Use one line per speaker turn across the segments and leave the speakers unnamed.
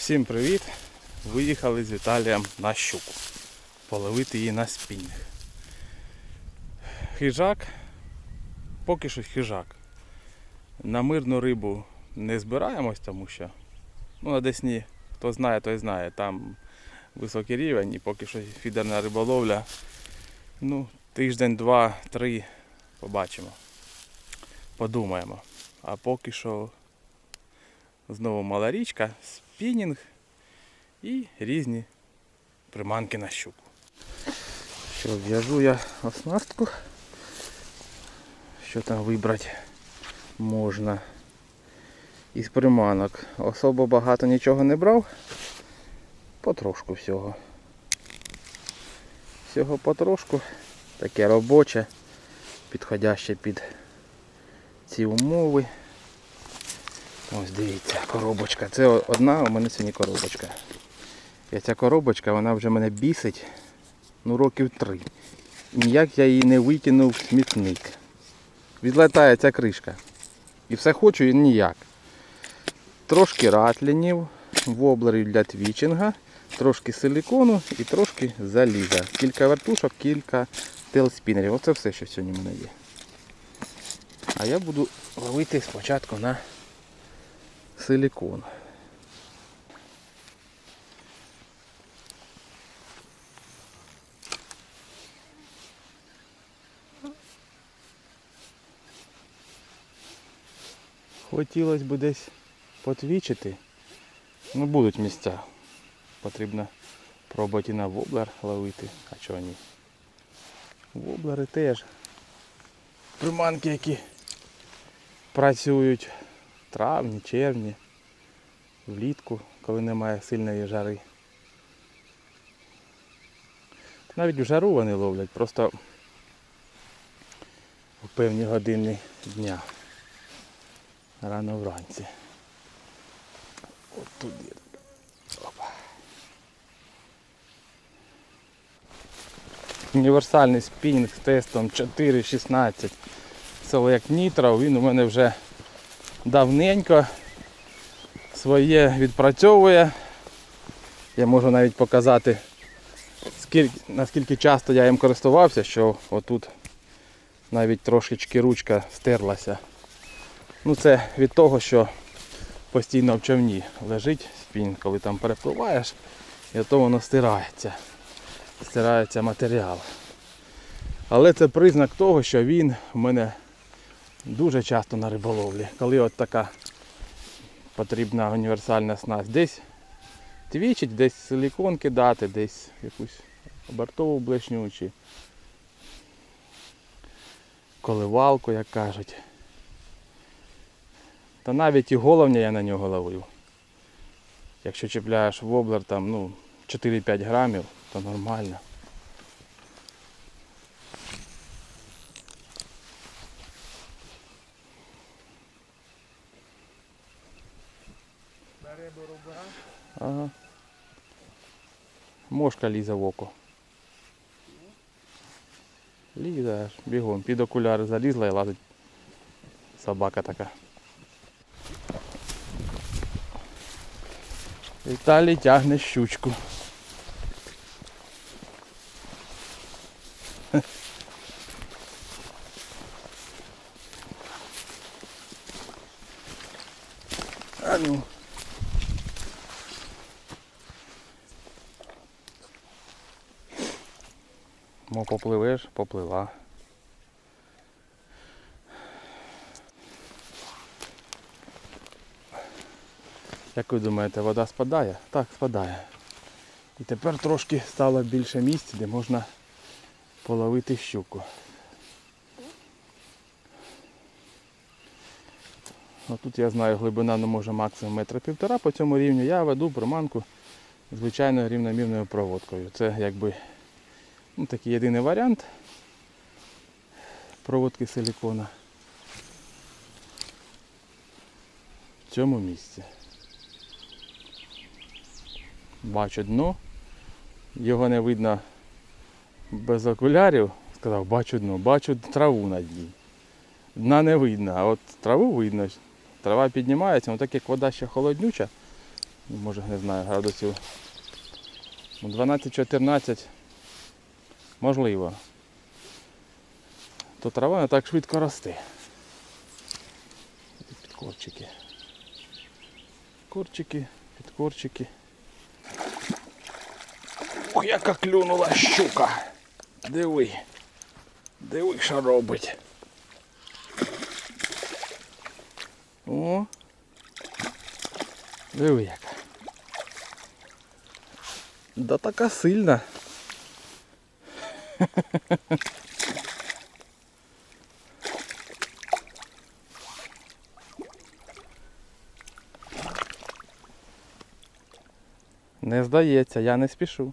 Всім привіт! Виїхали з Віталієм на щуку. Половити її на спінінг. Хижак, поки що хижак. На мирну рибу не збираємось, тому що ну, на Десні, хто знає, той знає, там високий рівень і поки що фідерна риболовля. Ну, тиждень, два, три побачимо. Подумаємо. А поки що Знову мала річка, спінінг і різні приманки на щуку. Що, в'яжу я оснастку. Що там вибрати можна із приманок. Особо багато нічого не брав. Потрошку всього. Всього потрошку. Таке робоче, підходяще під ці умови. Ось дивіться, коробочка. Це одна, у мене сьогодні коробочка. І ця коробочка, вона вже мене бісить ну, років три. Ніяк я її не викинув в смітник. Відлетає ця кришка. І все хочу і ніяк. Трошки ратлінів, воблерів для твічинга, трошки силікону і трошки заліза. Кілька вертушок, кілька телспінерів. Оце все, що сьогодні в мене є. А я буду ловити спочатку на силикон. Хотілося б десь потвічити. Ну будуть місця. Потрібно пробувати на воблер ловити. А чого ні? Воблери теж. Приманки, які працюють травні, червні, влітку, коли немає сильної жари. Навіть в жару вони ловлять, просто у певні години дня. Рано вранці. От туди. Опа. Універсальний спінінг з тестом 4.16. Це як нітро, він у мене вже давненько своє відпрацьовує. Я можу навіть показати, скільки, наскільки часто я їм користувався, що отут навіть трошечки ручка стерлася. Ну це від того, що постійно в човні лежить спін, коли там перепливаєш, і то воно стирається. Стирається матеріал. Але це признак того, що він в мене дуже часто на риболовлі. Коли от така потрібна універсальна снасть. Десь твічить, десь силікон кидати, десь якусь обертову блешню чи коливалку, як кажуть. Та навіть і головня я на нього ловив. Якщо чіпляєш воблер там, ну, 4-5 грамів, то нормально. Ага. Мошка лізе в око. Лізе бігом. Під окуляри залізла і лазить. Собака така. Віталій тягне щучку. А ну. Мо попливеш, поплила. Як ви думаєте, вода спадає? Так, спадає. І тепер трошки стало більше місць, де можна половити щуку. Ну, тут я знаю, глибина не може максимум метра півтора по цьому рівню. Я веду приманку звичайною рівномірною проводкою. Це якби ну, такий єдиний варіант проводки силікона. В цьому місці. Бачу дно. Його не видно без окулярів. Сказав, бачу дно, бачу траву на дні. Дна не видно, а от траву видно. Трава піднімається, ну так як вода ще холоднюча, може не знаю, градусів ну, 12-14 можливо. То трава не так швидко росте. Підкорчики. Корчики, підкорчики. Ох, яка клюнула щука. Диви. Диви, що робить. О. Диви яка. Да така сильна. Не здається, я не спішу.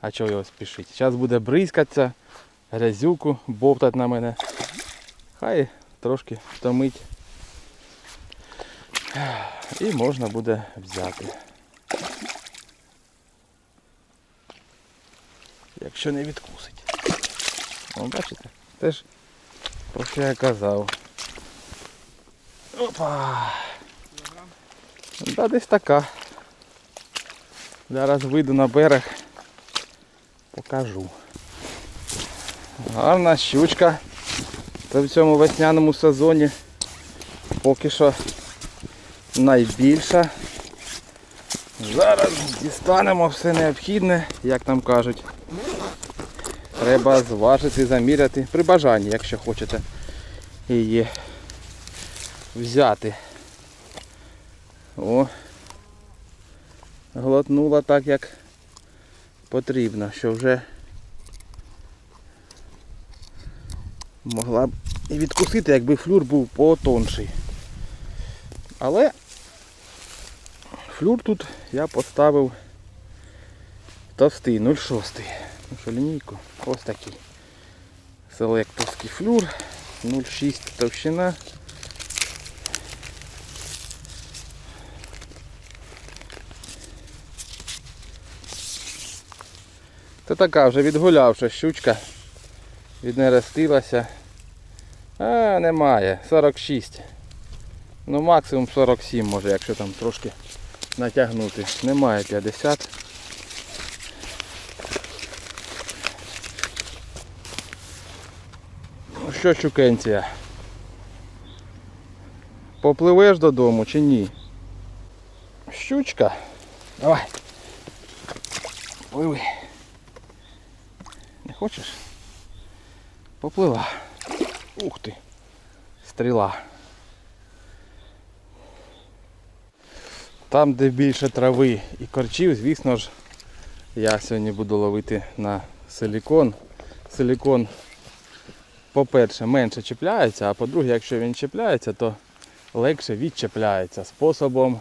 А чого його спішить? Зараз буде бризкатися, грязюку бовтать на мене. Хай трошки втомить. І можна буде взяти. Якщо не відкусить. О, бачите? Теж про що я казав. Опа! Да, десь така. Зараз вийду на берег, покажу. Гарна щучка. Це в цьому весняному сезоні поки що найбільша. Зараз дістанемо все необхідне, як нам кажуть. Треба зважити, заміряти при бажанні, якщо хочете її взяти. О, глотнула так, як потрібно, що вже могла б і відкусити, якби флюр був потонший. Але флюр тут я поставив товстий 0,6. Ну що, лінійку? Ось такий. Селекторський флюр 0,6 товщина. Це така вже відгулявша щучка. Віднерестилася. А, немає. 46. Ну максимум 47 може, якщо там трошки натягнути. Немає 50. Що, щукенція? Попливеш додому чи ні? Щучка. Давай. Пливи. Не хочеш? Поплила. Ух ти. Стріла. Там, де більше трави і корчів, звісно ж, я сьогодні буду ловити на силікон. Силікон, по-перше, менше чіпляється, а по-друге, якщо він чіпляється, то легше відчіпляється способом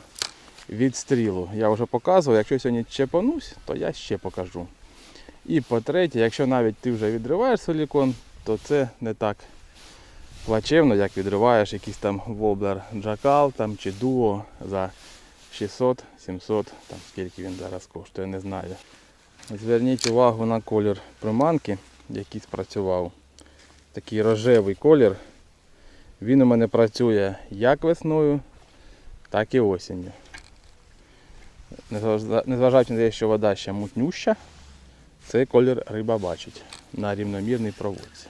відстрілу. Я вже показував, якщо сьогодні чепанусь, то я ще покажу. І по-третє, якщо навіть ти вже відриваєш силікон, то це не так плачевно, як відриваєш якийсь там воблер джакал там, чи дуо за 600-700, там скільки він зараз коштує, не знаю. Зверніть увагу на колір приманки, який спрацював. Такий рожевий колір. Він у мене працює як весною, так і осінню. Незважаючи на те, що вода ще мутнюща, цей колір риба бачить на рівномірній проводці.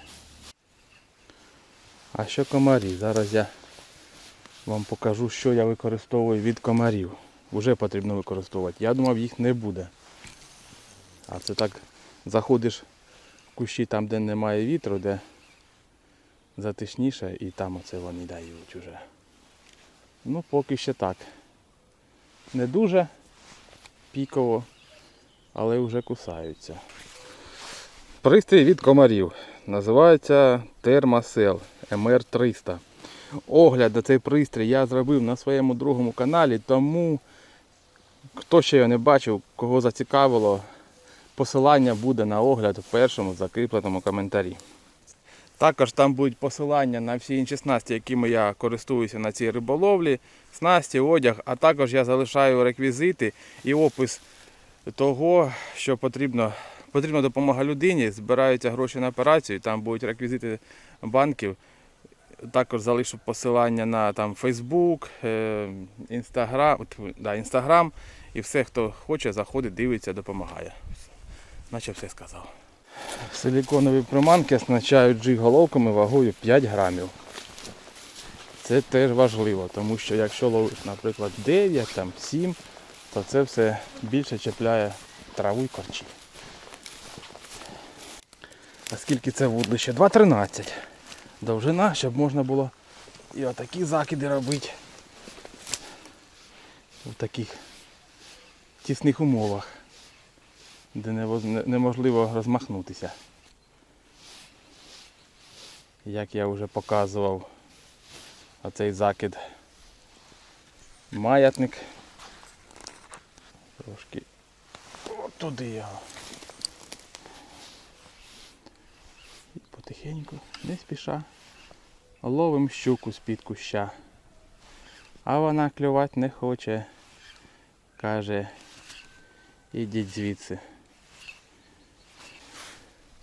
А що комарі? Зараз я вам покажу, що я використовую від комарів. Уже потрібно використовувати. Я думав, їх не буде. А це так заходиш в кущі там, де немає вітру, де затишніше і там оце вони дають уже. Ну, поки ще так. Не дуже піково, але вже кусаються. Пристрій від комарів. Називається Thermacell MR300. Огляд на цей пристрій я зробив на своєму другому каналі, тому хто ще його не бачив, кого зацікавило, посилання буде на огляд в першому закріпленому коментарі. Також там будуть посилання на всі інші снасті, якими я користуюся на цій риболовлі, снасті, одяг, а також я залишаю реквізити і опис того, що потрібно. Потрібна допомога людині, збираються гроші на операцію, там будуть реквізити банків. також залишу посилання на там Facebook, да, Instagram. І все, хто хоче, заходить, дивиться, допомагає. Наче все сказав. Силіконові приманки оснащають джиг-головками вагою 5 грамів. Це теж важливо, тому що якщо ловиш, наприклад, 9, там, 7, то це все більше чіпляє траву і корчі. А скільки це вудлище? 2,13. Довжина, щоб можна було і отакі закиди робити. В таких тісних умовах, де неможливо розмахнутися. Як я вже показував, оцей закид маятник. Трошки от туди його. І потихеньку, не спіша, ловим щуку з-під куща. А вона клювати не хоче. Каже, ідіть звідси.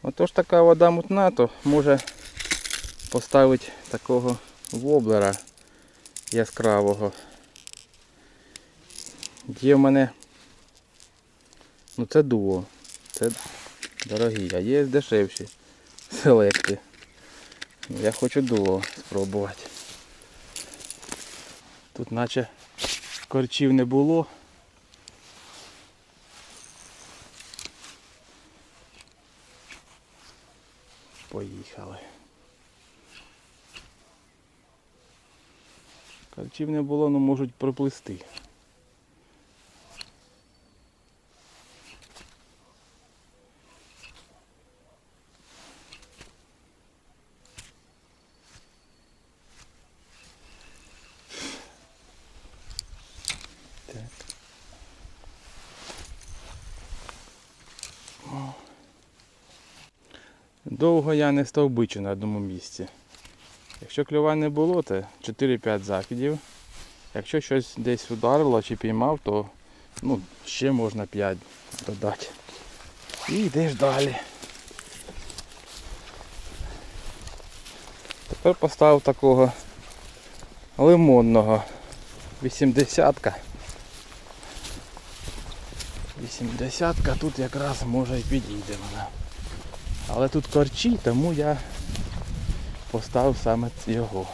Отож така вода мутна, то може поставити такого воблера яскравого. Є в мене. Ну це дуо. Це дорогі, а є дешевші селекти. Я хочу дуо спробувати. Тут наче корчів не було. Поїхали. Корчів не було, але можуть проплисти. Довго я не стовбичу на одному місці. Якщо клювань не було, то 4-5 закидів. Якщо щось десь ударило чи піймав, то ну, ще можна 5 додати. І йдеш далі. Тепер поставив такого лимонного 80-ка. 80-ка тут якраз може і підійде вона. Але тут корчі, тому я поставив саме його.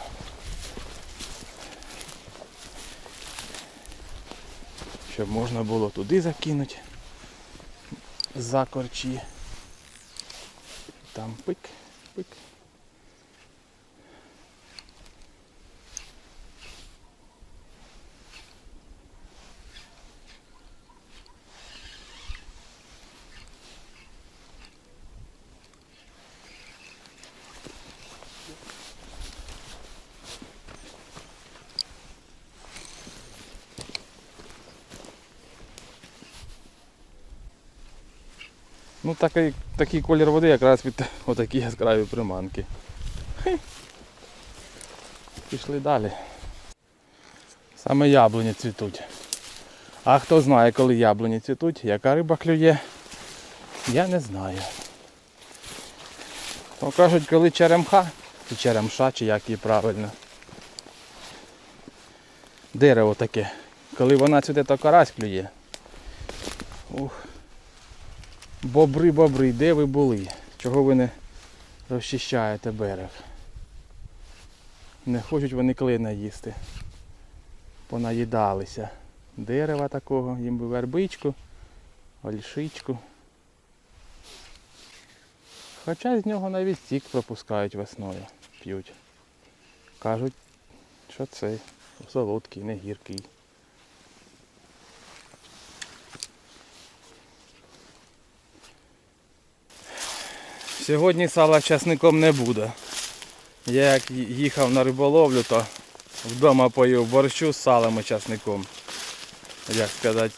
Щоб можна було туди закинути за корчі. Там пик, пик. Такий, такий колір води якраз під отакі яскраві приманки. Пішли далі. Саме яблуні цвітуть. А хто знає, коли яблуні цвітуть, яка риба клює, я не знаю. То кажуть, коли черемха, чи черемша, чи як її правильно. Дерево таке. Коли вона цвіте, то карась клює. Ух. Бобри, бобри, де ви були? Чого ви не розчищаєте берег? Не хочуть вони клина їсти. Понаїдалися. Дерева такого, їм би вербичку, ольшичку. Хоча з нього навіть сік пропускають весною, п'ють. Кажуть, що цей солодкий, не гіркий. Сьогодні сала часником не буде. Я як їхав на риболовлю, то вдома поїв борщу з салом і часником. Як сказати,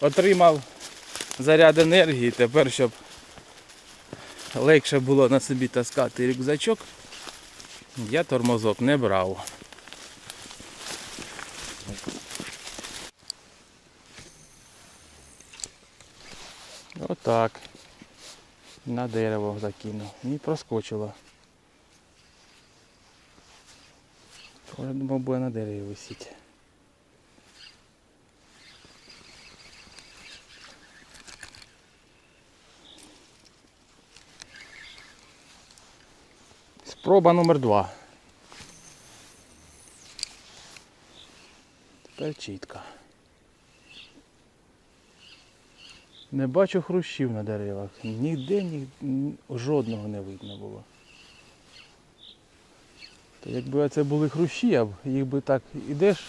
отримав заряд енергії, тепер щоб легше було на собі таскати рюкзачок, я тормозок не брав. Отак. На дерево закинув. І проскочило. Я думав, буде на дереві висіти. Спроба номер два. Тепер чітко. Не бачу хрущів на деревах. Ніде ні, жодного не видно було. То якби це були хрущі, б їх би так ідеш,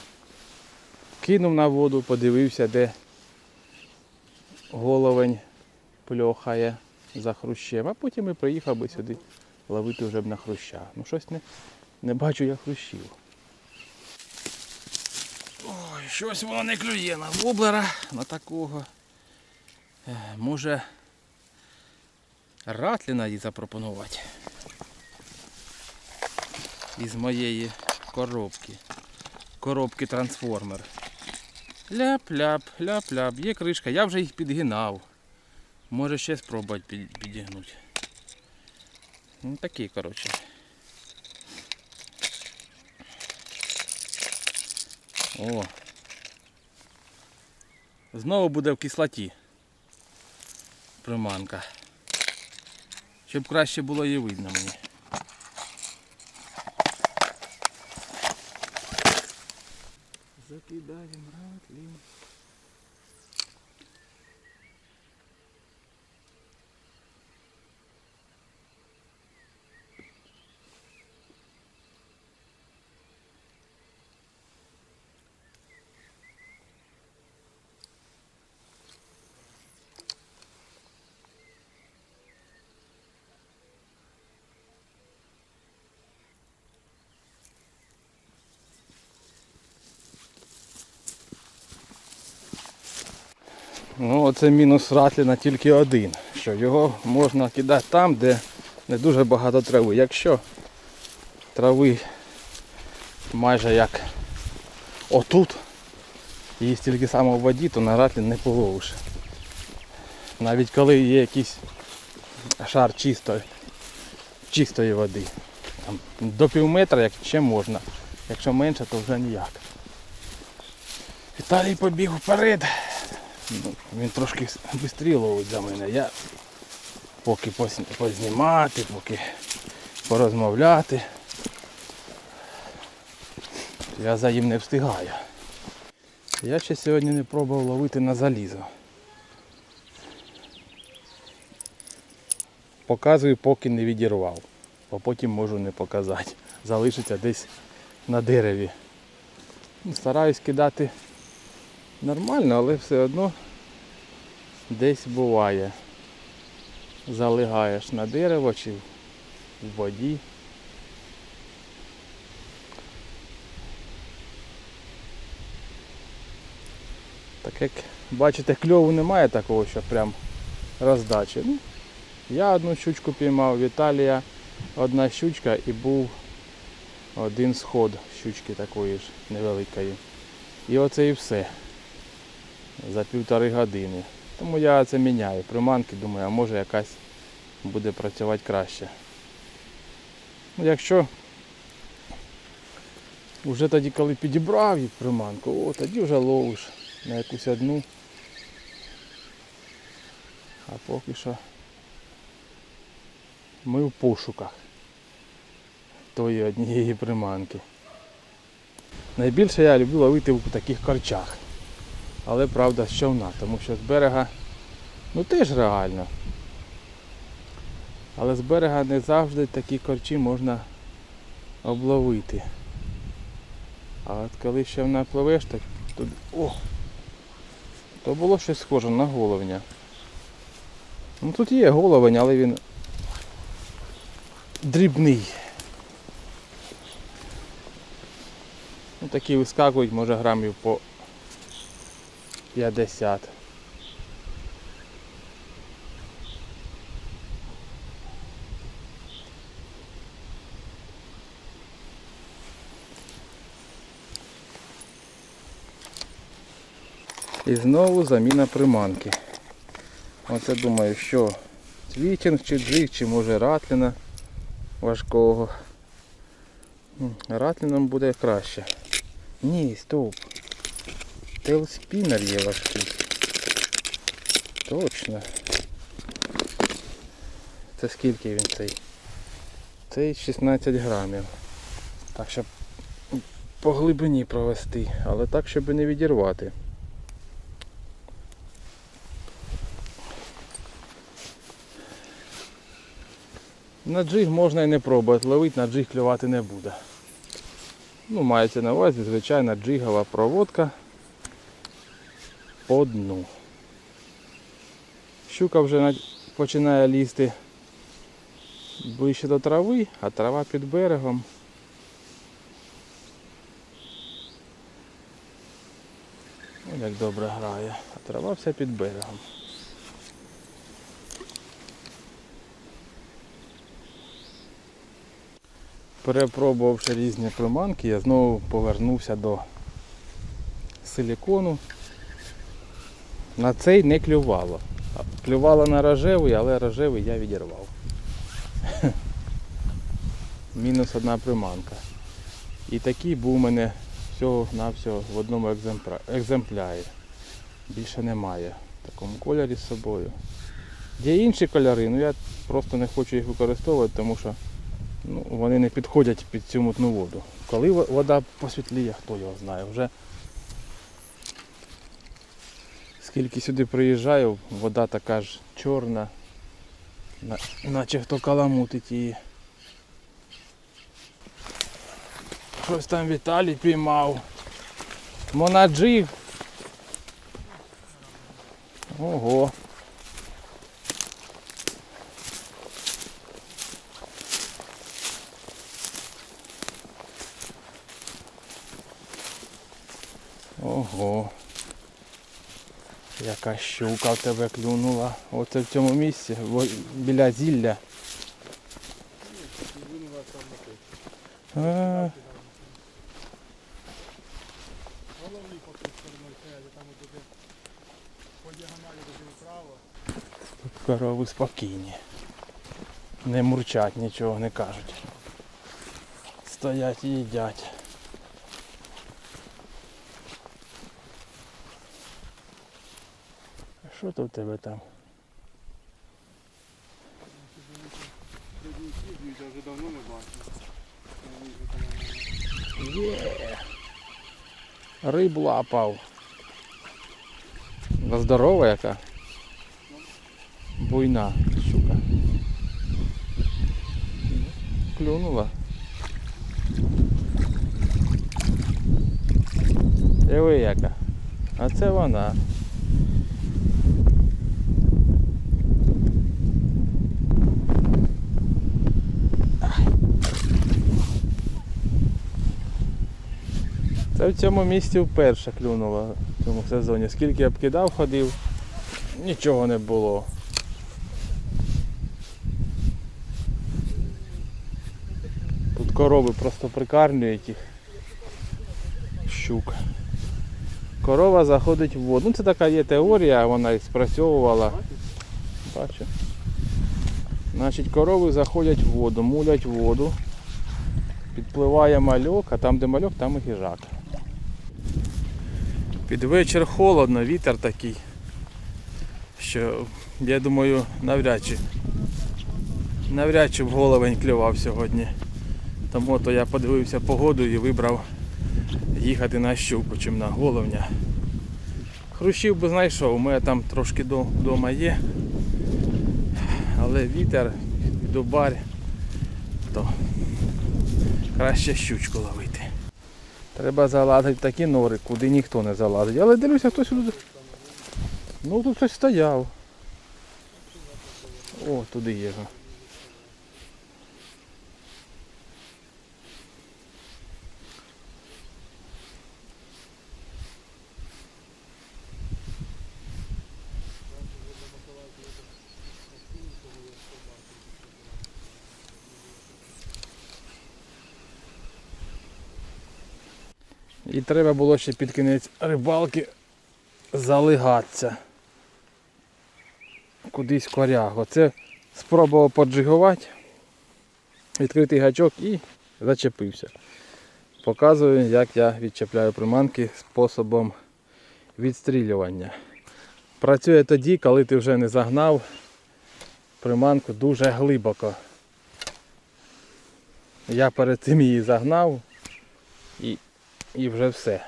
кинув на воду, подивився, де головень пльохає за хрущем, а потім і приїхав би сюди ловити вже б на хруща. Ну щось не, не бачу я хрущів. Ой, щось воно не клює на воблера, на такого. Е, Може ратліна їй запропонувати із моєї коробки. Коробки трансформер. Ляп-ляп, ляп-ляп. Є кришка, я вже їх підгинав. Може ще спробувати підігнути. Ну такі, коротше. О. Знову буде в кислоті. Приманка. Щоб краще було її видно мені. Закидаємо Ну, оце мінус ратліна тільки один, що його можна кидати там, де не дуже багато трави. Якщо трави майже як отут, її стільки саме в воді, то на ратлін не половиш. Навіть коли є якийсь шар чистої, чистої води. Там, до пів метра, як ще можна. Якщо менше, то вже ніяк. Віталій побіг вперед. Ну, Він трошки швидше ловить за мене. Я поки познімати, поки порозмовляти. Я за їм не встигаю. Я ще сьогодні не пробував ловити на залізо. Показую, поки не відірвав. Бо потім можу не показати. Залишиться десь на дереві. Ну, Стараюсь кидати нормально, але все одно десь буває. Залигаєш на дерево чи в воді. Так як бачите, кльову немає такого, що прям роздачі. Ну, я одну щучку піймав, Віталія одна щучка і був один сход щучки такої ж невеликої. І оце і все за півтори години. Тому я це міняю. Приманки, думаю, а може якась буде працювати краще. Ну, якщо вже тоді, коли підібрав її приманку, о, тоді вже ловиш на якусь одну. А поки що ми в пошуках тої однієї приманки. Найбільше я люблю ловити в таких корчах. Але правда з човна, тому що з берега ну теж реально. Але з берега не завжди такі корчі можна обловити. А от коли ще вона пливеш, так то, о, то було щось схоже на головня. Ну тут є головень, але він дрібний. Ну такі вискакують, може грамів по 50. І знову заміна приманки. Оце думаю, що твітінг чи джиг, чи може ратліна важкого. Ратліном буде краще. Ні, стоп. Тейлспінер є важкий. Точно. Це скільки він цей? Цей 16 грамів. Так, щоб по глибині провести, але так, щоб не відірвати. На джиг можна і не пробувати, ловити на джиг клювати не буде. Ну, мається на увазі звичайна джигова проводка по дну. Щука вже починає лізти ближче до трави, а трава під берегом. Ось як добре грає, а трава вся під берегом. Перепробувавши різні приманки, я знову повернувся до силікону. На цей не клювало. Клювало на рожевий, але рожевий я відірвав. Мінус одна приманка. І такий був у мене всього-навсього в одному екземплярі. Більше немає в такому кольорі з собою. Є інші кольори, ну я просто не хочу їх використовувати, тому що ну, вони не підходять під цю мутну воду. Коли во- вода посвітліє, хто його знає. Вже скільки сюди приїжджаю, вода така ж чорна, наче хто каламутить її. Щось там Віталій піймав. Монаджиг. Ого. Ого. Яка щука в тебе клюнула. Оце в цьому місці, біля зілля. А. Корови спокійні. Не мурчать, нічого не кажуть. Стоять і їдять. Тут у тебе там?
Я вже давно не
Є. Риб лапав. Да здорова яка. Буйна щука. Клюнула. Диви яка. А це вона. В цьому місці вперше клюнуло в цьому сезоні. Скільки я б кидав, ходив, нічого не було. Тут корови просто прикармлюють їх. Щук. Корова заходить в воду. Ну це така є теорія, вона і спрацьовувала. Бачу. Значить, корови заходять в воду, мулять воду. Підпливає мальок, а там, де мальок, там і хижак. Під вечір холодно, вітер такий, що я думаю, навряд чи навряд чи в головень клював сьогодні. Тому то я подивився погоду і вибрав їхати на щуку, чим на головня. Хрущів би знайшов, у мене там трошки вдома є. Але вітер, дубар, то краще щучку ловити. Треба залазити в такі нори, куди ніхто не залазить. Але дивлюся, хтось тут. Ну тут хтось стояв. О, туди є. І треба було ще під кінець рибалки залигатися. Кудись коряг. Оце спробував поджигувати, відкритий гачок і зачепився. Показую, як я відчепляю приманки способом відстрілювання. Працює тоді, коли ти вже не загнав приманку дуже глибоко. Я перед тим її загнав і, і вже все.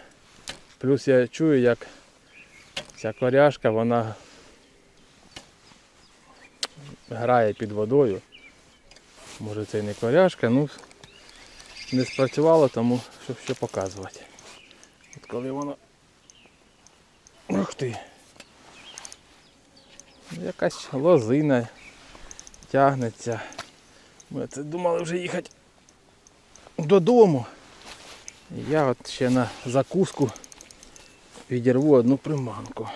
Плюс я чую, як ця коряшка, вона грає під водою. Може це і не коряшка, ну не спрацювало, тому щоб ще показувати. От коли воно. Ух ти! Якась лозина тягнеться. Ми це думали вже їхати додому. І Я от ще на закуску відірву одну приманку.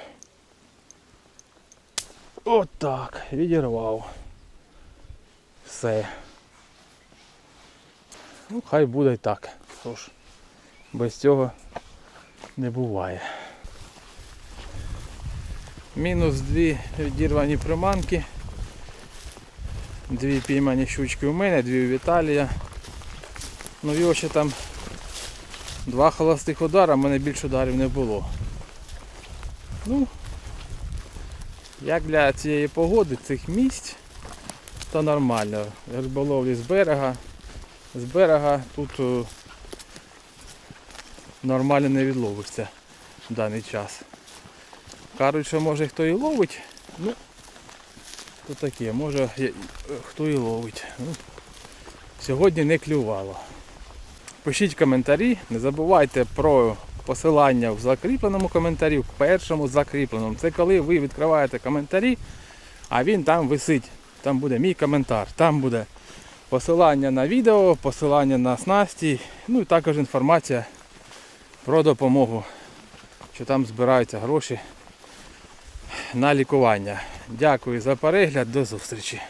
Отак, відірвав. Все. Ну, хай буде і так. Тож, без цього не буває. Мінус дві відірвані приманки. Дві піймані щучки у мене, дві у Віталія. Ну його ще там два холостих удара, в мене більше ударів не було. Ну, як для цієї погоди, цих місць, то нормально. Риболовлі з берега. З берега тут е, нормально не відловишся в даний час. Кажуть, що може хто і ловить, ну то таке, може е, хто і ловить. Ну, сьогодні не клювало. Пишіть коментарі, не забувайте про посилання в закріпленому коментарі, в першому закріпленому. Це коли ви відкриваєте коментарі, а він там висить. Там буде мій коментар, там буде посилання на відео, посилання на снасті, ну і також інформація про допомогу, що там збираються гроші на лікування. Дякую за перегляд, до зустрічі.